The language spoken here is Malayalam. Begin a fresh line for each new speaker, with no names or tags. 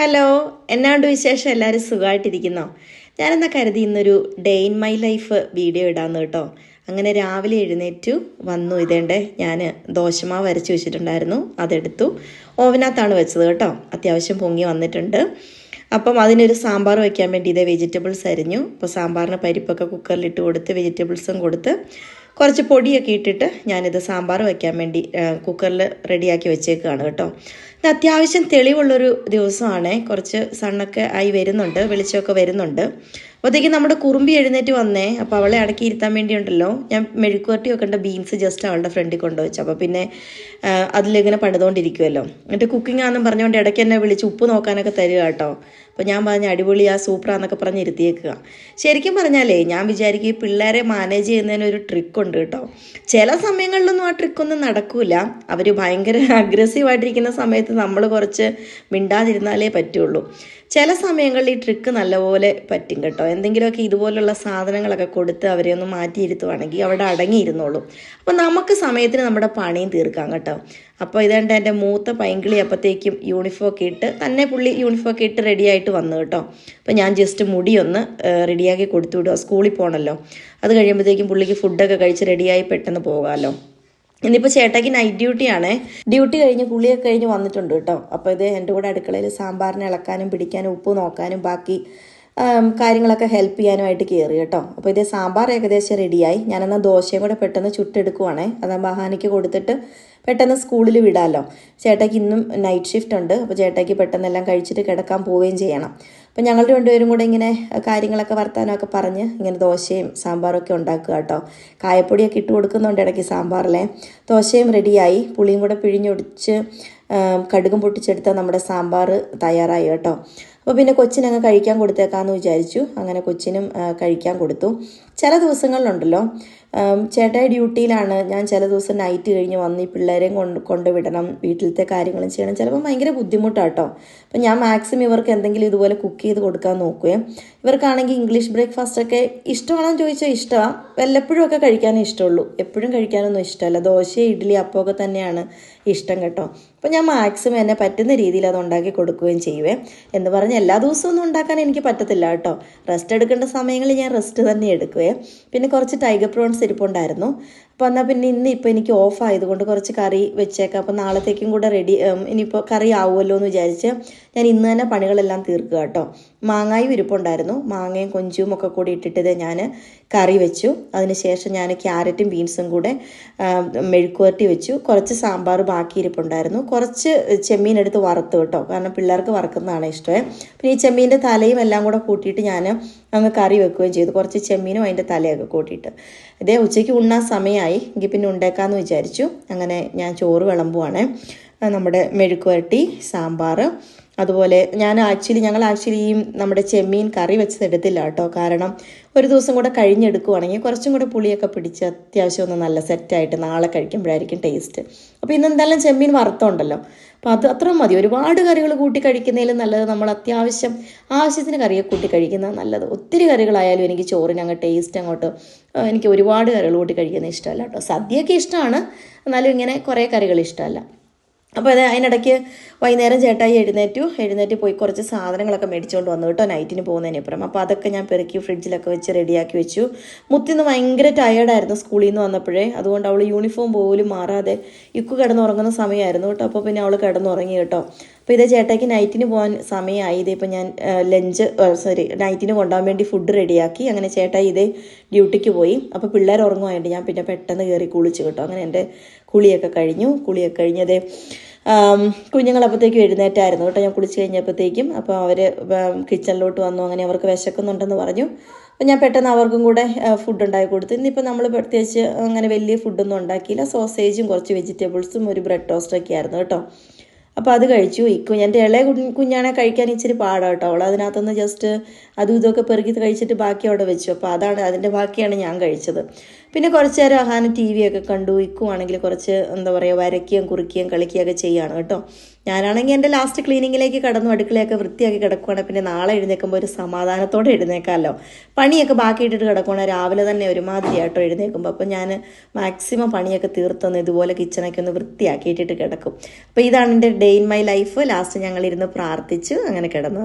ഹലോ എന്നാണ്ട് വിശേഷം? എല്ലാവരും സുഖമായിട്ടിരിക്കുന്നോ ഞാനെന്നാ കരുതി ഇന്നൊരു day in my life video ഇടാന്ന് കേട്ടോ. അങ്ങനെ രാവിലെ എഴുന്നേറ്റു വന്നു. ഇതേണ്ടേ ഞാൻ ദോശമാവ് വരച്ച് വെച്ചിട്ടുണ്ടായിരുന്നു. അതെടുത്തു. ഓവനകത്താണ് വെച്ചത് കേട്ടോ. അത്യാവശ്യം പൊങ്ങി വന്നിട്ടുണ്ട്. അപ്പം അതിനൊരു സാമ്പാർ വയ്ക്കാൻ വേണ്ടി ഇതേ വെജിറ്റബിൾസ് അരിഞ്ഞു. അപ്പോൾ സാമ്പാറിന് പരിപ്പൊക്കെ കുക്കറിലിട്ട് കൊടുത്ത് വെജിറ്റബിൾസും കൊടുത്ത് കുറച്ച് പൊടിയൊക്കെ ഇട്ടിട്ട് ഞാനിത് സാമ്പാർ വയ്ക്കാൻ വേണ്ടി കുക്കറിൽ റെഡിയാക്കി വെച്ചേക്കുകയാണ് കേട്ടോ. ഇത് അത്യാവശ്യം തെളിവുള്ളൊരു ദിവസമാണ്. കുറച്ച് സണ്ണൊക്കെ ആയി വരുന്നുണ്ട് വെളിച്ചമൊക്കെ വരുന്നുണ്ട്. അപ്പോഴത്തേക്കും നമ്മുടെ കുറുമ്പി എഴുന്നേറ്റ് വന്നേ. അപ്പോൾ അവളെ അടക്കി ഇരുത്താൻ വേണ്ടിയുണ്ടല്ലോ. ഞാൻ മെഴുക്കുവരട്ടി വെക്കേണ്ട ബീൻസ് ജസ്റ്റ് അവളുടെ ഫ്രണ്ടിൽ കൊണ്ടുവച്ചു അപ്പോൾ പിന്നെ അതിലിങ്ങനെ പണിതുകൊണ്ടിരിക്കുമല്ലോ എന്നിട്ട് കുക്കിംഗ് ആണെന്നും പറഞ്ഞുകൊണ്ട് ഇടയ്ക്ക് എന്നെ വിളിച്ച് ഉപ്പ് നോക്കാനൊക്കെ തരിക കേട്ടോ. അപ്പോൾ ഞാൻ പറഞ്ഞ അടിപൊളിയാ സൂപ്പറാന്നൊക്കെ പറഞ്ഞ് ഇരുത്തിയേക്കുക. ശരിക്കും പറഞ്ഞാലേ ഞാൻ വിചാരിക്കും ഈ പിള്ളേരെ മാനേജ് ചെയ്യുന്നതിന് ഒരു ട്രിക്ക് ഉണ്ട് കേട്ടോ. ചില സമയങ്ങളിലൊന്നും ആ ട്രിക്കൊന്നും നടക്കൂല. അവർ ഭയങ്കര അഗ്രസീവായിട്ടിരിക്കുന്ന സമയത്ത് നമ്മൾ കുറച്ച് മിണ്ടാതിരുന്നാലേ പറ്റുള്ളൂ. ചില സമയങ്ങളിൽ ഈ ട്രിക്ക് നല്ലപോലെ പറ്റും കേട്ടോ. എന്തെങ്കിലുമൊക്കെ ഇതുപോലുള്ള സാധനങ്ങളൊക്കെ കൊടുത്ത് അവരെ ഒന്ന് മാറ്റിയിരുത്തുവാണെങ്കിൽ അവിടെ അടങ്ങിയിരുന്നോളും. അപ്പോൾ നമുക്ക് സമയത്തിന് നമ്മുടെ പണിയും തീർക്കാം കേട്ടോ. അപ്പോൾ ഇതേണ്ട എന്റെ മൂത്ത പൈങ്കിളി അപ്പോഴത്തേക്കും യൂണിഫോം ഒക്കെ ഇട്ട് തന്നെ പുള്ളി യൂണിഫോം ഒക്കെ ഇട്ട് റെഡി ആയിട്ട് വന്നു കേട്ടോ. അപ്പോൾ ഞാൻ ജസ്റ്റ് മുടി ഒന്ന് റെഡിയാക്കി കൊടുത്തു വിടുക സ്കൂളിൽ പോകണമല്ലോ അത് കഴിയുമ്പോഴത്തേക്കും പുള്ളിക്ക് ഫുഡൊക്കെ കഴിച്ച് റെഡിയായി പെട്ടെന്ന് പോകാമല്ലോ ഇന്നിപ്പോൾ ചേട്ടാക്ക് നൈറ്റ് ഡ്യൂട്ടിയാണേ ഡ്യൂട്ടി കഴിഞ്ഞ് കുളിയൊക്കെ കഴിഞ്ഞ് വന്നിട്ടുണ്ട് കേട്ടോ. അപ്പോൾ ഇത് എന്റെ കൂടെ അടുക്കളയിൽ സാമ്പാറിനെ ഇളക്കാനും പിടിക്കാനും ഉപ്പ് നോക്കാനും ബാക്കി കാര്യങ്ങളൊക്കെ ഹെൽപ്പ് ചെയ്യാനുമായിട്ട് കയറി കേട്ടോ. അപ്പോൾ ഇതേ സാമ്പാർ ഏകദേശം റെഡിയായി ഞാനെന്നാൽ ദോശയും കൂടെ പെട്ടെന്ന് ചുട്ടെടുക്കുവാണേ. അതാ ബഹാനിക്ക് കൊടുത്തിട്ട് പെട്ടെന്ന് സ്കൂളിൽ വിടാമല്ലോ ചേട്ടയ്ക്ക് ഇന്നും നൈറ്റ് ഷിഫ്റ്റ് ഉണ്ട്. അപ്പോൾ ചേട്ടയ്ക്ക് പെട്ടെന്ന് എല്ലാം കഴിച്ചിട്ട് കിടക്കാൻ പോവുകയും ചെയ്യണം. അപ്പോൾ ഞങ്ങൾ രണ്ടുപേരും കൂടെ ഇങ്ങനെ കാര്യങ്ങളൊക്കെ വർത്താനമൊക്കെ പറഞ്ഞ് ഇങ്ങനെ ദോശയും സാമ്പാറും ഒക്കെ ഉണ്ടാക്കുക കേട്ടോ. കായപ്പൊടിയൊക്കെ ഇട്ട് കൊടുക്കുന്നുണ്ട് ഇടയ്ക്ക് സാമ്പാറിലെ. ദോശയും റെഡിയായി പുളിയും കൂടെ പിഴിഞ്ഞൊടിച്ച് കടുകും പൊട്ടിച്ചെടുത്താൽ നമ്മുടെ സാമ്പാർ തയ്യാറായി കേട്ടോ. അപ്പോൾ പിന്നെ കൊച്ചിനങ്ങ് കഴിക്കാൻ കൊടുത്തേക്കാമെന്ന് വിചാരിച്ചു. അങ്ങനെ കൊച്ചിനും കഴിക്കാൻ കൊടുത്തു. ചില ദിവസങ്ങളിലുണ്ടല്ലോ. ചേട്ടായി ഡ്യൂട്ടിയിലാണ്. ഞാൻ ചില ദിവസം നൈറ്റ് കഴിഞ്ഞ് വന്ന് ഈ പിള്ളേരെയും കൊണ്ട് കൊണ്ടുവിടണം വീട്ടിലത്തെ കാര്യങ്ങളും ചെയ്യണം. ചിലപ്പോൾ ഭയങ്കര ബുദ്ധിമുട്ടാട്ടോ. അപ്പം ഞാൻ മാക്സിമം ഇവർക്ക് എന്തെങ്കിലും ഇതുപോലെ കുക്ക് ചെയ്ത് കൊടുക്കാൻ നോക്കുകയും ഇവർക്കാണെങ്കിൽ ഇംഗ്ലീഷ് ബ്രേക്ക്ഫാസ്റ്റ് ഒക്കെ ഇഷ്ടമാണോ ചോദിച്ചാൽ ഇഷ്ടമാണ് വല്ലപ്പോഴും ഒക്കെ കഴിക്കാനേ ഇഷ്ടമുള്ളൂ. എപ്പോഴും കഴിക്കാനൊന്നും ഇഷ്ടമല്ല. ദോശ ഇഡ്ഡലി അപ്പമൊക്കെ തന്നെയാണ് ഇഷ്ടം കേട്ടോ. അപ്പം ഞാൻ മാക്സിമം എന്നെ പറ്റുന്ന രീതിയിൽ അത് ഉണ്ടാക്കി കൊടുക്കുകയും ചെയ്യുവേ. എന്ന് പറഞ്ഞ് എല്ലാ ദിവസവും ഒന്നും ഉണ്ടാക്കാൻ എനിക്ക് പറ്റത്തില്ല കേട്ടോ. റെസ്റ്റ് എടുക്കേണ്ട സമയങ്ങളിൽ ഞാൻ റെസ്റ്റ് തന്നെ എടുക്കുവേ. പിന്നെ കുറച്ച് ടൈഗർ പ്രോൺസ് ഇരിപ്പുണ്ടായിരുന്നു. അപ്പോൾ എന്നാൽ പിന്നെ ഇന്ന് ഇപ്പോൾ എനിക്ക് ഓഫ് ആയതുകൊണ്ട് കുറച്ച് കറി വെച്ചേക്കാം. അപ്പോൾ നാളത്തേക്കും കൂടെ റെഡി ഇനിയിപ്പോൾ കറി ആവുമല്ലോ എന്ന് വിചാരിച്ച് ഞാൻ ഇന്ന് തന്നെ പണികളെല്ലാം തീർക്കുക കേട്ടോ. മാങ്ങായും ഇരിപ്പുണ്ടായിരുന്നു. മാങ്ങയും കൊഞ്ചും ഒക്കെ കൂടി ഇട്ടിട്ട് ഞാൻ കറി വെച്ചു. അതിനുശേഷം ഞാൻ ക്യാരറ്റും ബീൻസും കൂടെ മെഴുക്കുവരട്ടി വെച്ചു. കുറച്ച് സാമ്പാർ ബാക്കി ഇരിപ്പുണ്ടായിരുന്നു. കുറച്ച് ചെമ്മീൻ എടുത്ത് വറുത്തു കേട്ടോ. കാരണം പിള്ളേർക്ക് വറുക്കുന്നതാണ് ഇഷ്ടമേ. പിന്നെ ഈ ചെമ്മീന്റെ തലയും എല്ലാം കൂടെ കൂട്ടിയിട്ട് ഞാൻ അങ്ങ് കറി വെക്കുകയും ചെയ്തു. കുറച്ച് ചെമ്മീനും അതിന്റെ തലയൊക്കെ കൂട്ടിയിട്ട്. ഇതേ ഉച്ചയ്ക്ക് ഉണ്ണാൻ സമയമായി. എങ്കിൽ പിന്നെ ഉണ്ടാക്കാമെന്ന് വിചാരിച്ചു. അങ്ങനെ ഞാൻ ചോറ് വിളമ്പുവാണ്. നമ്മുടെ മെഴുക്കുവരട്ടി സാമ്പാർ അതുപോലെ ഞാൻ ആക്ച്വലി ഞങ്ങൾ ആക്ച്വലി ഈ നമ്മുടെ ചെമ്മീൻ കറി വെച്ചത് എടുത്തില്ല കേട്ടോ. കാരണം ഒരു ദിവസം കൂടെ കഴിഞ്ഞെടുക്കുവാണെങ്കിൽ കുറച്ചും കൂടെ പുളിയൊക്കെ പിടിച്ച് അത്യാവശ്യം ഒന്ന് നല്ല സെറ്റായിട്ട് നാളെ കഴിക്കുമ്പോഴായിരിക്കും ടേസ്റ്റ് അപ്പോൾ ഇന്ന് എന്തായാലും ചെമ്മീൻ വറുത്തുണ്ടല്ലോ. അപ്പോൾ അത് അത്ര മതി. ഒരുപാട് കറികൾ കൂട്ടി കഴിക്കുന്നതിലും നല്ലത് നമ്മൾ അത്യാവശ്യം ആവശ്യത്തിന് കറിയൊക്കെ കൂട്ടി കഴിക്കുന്നത് നല്ലത്. ഒത്തിരി കറികളായാലും എനിക്ക് ചോറിന് അങ്ങ് ടേസ്റ്റ് അങ്ങോട്ട് എനിക്ക് ഒരുപാട് കറികൾ കൂട്ടി കഴിക്കുന്നത് ഇഷ്ടമല്ല കേട്ടോ. സദ്യയൊക്കെ ഇഷ്ടമാണ്. എന്നാലും ഇങ്ങനെ കുറേ കറികൾ ഇഷ്ടമല്ല. അപ്പോൾ അത് അതിനിടയ്ക്ക് വൈകുന്നേരം ചേട്ടായി എഴുന്നേറ്റു. എഴുന്നേറ്റ് പോയി കുറച്ച് സാധനങ്ങളൊക്കെ മേടിച്ചുകൊണ്ട് വന്നു കേട്ടോ നൈറ്റിന് പോകുന്നതിനപ്പുറം. അപ്പോൾ അതൊക്കെ ഞാൻ പെറുക്കി ഫ്രിഡ്ജിലൊക്കെ വെച്ച് റെഡിയാക്കി വെച്ചു. മുത്തിന്ന് ഭയങ്കര ടയേർഡായിരുന്നു സ്കൂളിൽ നിന്ന് വന്നപ്പോഴേ. അതുകൊണ്ട് അവൾ യൂണിഫോം പോലും മാറാതെ ഇക്കു കിടന്നുറങ്ങുന്ന സമയമായിരുന്നു കേട്ടോ. അപ്പോൾ പിന്നെ അവൾ കിടന്നുറങ്ങി കേട്ടോ. അപ്പോൾ ഇതേ ചേട്ടായിക്ക് നൈറ്റിന് പോകാൻ സമയമായി ഇതേ ഇപ്പം ഞാൻ ലഞ്ച് സോറി നൈറ്റിന് കൊണ്ടുപോകാൻ വേണ്ടി ഫുഡ് റെഡിയാക്കി അങ്ങനെ ചേട്ടായി ഇതേ ഡ്യൂട്ടിക്ക് പോയി. അപ്പോൾ പിള്ളേർ ഉറങ്ങുമായിട്ട് ഞാൻ പിന്നെ പെട്ടെന്ന് കയറി കുളിച്ച് കിട്ടും. അങ്ങനെ എന്റെ കുളിയൊക്കെ കഴിഞ്ഞു. കുളിയൊക്കെ കഴിഞ്ഞതേ കുഞ്ഞുങ്ങളപ്പോഴത്തേക്കും എഴുന്നേറ്റായിരുന്നു കേട്ടോ. ഞാൻ കുളിച്ച് കഴിഞ്ഞപ്പോഴത്തേക്കും അപ്പോൾ അവർ കിച്ചണിലോട്ട് വന്നു. അങ്ങനെ അവർക്ക് വിശക്കുന്നുണ്ടെന്ന് പറഞ്ഞു. അപ്പോൾ ഞാൻ പെട്ടെന്ന് അവർക്കും കൂടെ ഫുഡ് ഉണ്ടാക്കി കൊടുത്തു. ഇന്നിപ്പോൾ നമ്മൾ പ്രത്യേകിച്ച് അങ്ങനെ വലിയ ഫുഡൊന്നും ഉണ്ടാക്കിയില്ല. സോസേജും കുറച്ച് വെജിറ്റബിൾസും ഒരു ബ്രെഡ് ടോസ്റ്റൊക്കെ ആയിരുന്നു കേട്ടോ. അപ്പോൾ അത് കഴിച്ചു. ഇക്കു എന്റെ ഇളയ കുഞ്ഞ് കുഞ്ഞാണെ കഴിക്കാൻ ഇച്ചിരി പാടാണ് കേട്ടോ അവൾ അതിനകത്തുനിന്ന് ജസ്റ്റ് അതും ഇതൊക്കെ പെറുക്കി കഴിച്ചിട്ട് ബാക്കി അവിടെ വെച്ചു. അപ്പോൾ അതാണ് അതിന്റെ ബാക്കിയാണ് ഞാൻ കഴിച്ചത്. പിന്നെ കുറച്ച് നേരം അഹാന ടി വി ഒക്കെ കണ്ടു ഇക്കുവാണെങ്കിൽ കുറച്ച് എന്താ പറയുക വരയ്ക്കുകയും കുറിക്കുകയും കളിക്കുകയൊക്കെ ചെയ്യുകയാണ് കേട്ടോ. ഞാനാണെങ്കിൽ എന്റെ ലാസ്റ്റ് ക്ലീനിങ്ങിലേക്ക് കടന്നു അടുക്കളയൊക്കെ വൃത്തിയാക്കി കിടക്കുവാണെങ്കിൽ പിന്നെ നാളെ എഴുന്നേൽക്കുമ്പോൾ ഒരു സമാധാനത്തോടെ എഴുന്നേക്കാമല്ലോ പണിയൊക്കെ ബാക്കി ഇട്ടിട്ട് കിടക്കുവാണെങ്കിൽ രാവിലെ തന്നെ ഒരുമാതിരി ആയിട്ടോ എഴുന്നേൽക്കുമ്പോൾ അപ്പോൾ ഞാൻ മാക്സിമം പണിയൊക്കെ തീർത്തൊന്ന് ഇതുപോലെ കിച്ചണൊക്കെ ഒന്ന് വൃത്തിയാക്കിയിട്ടിട്ട് കിടക്കും. അപ്പോൾ ഇതാണ് എന്റെ day in my life last ഞങ്ങളിരുന്ന് പ്രാർത്ഥിച്ച് അങ്ങനെ കിടന്നു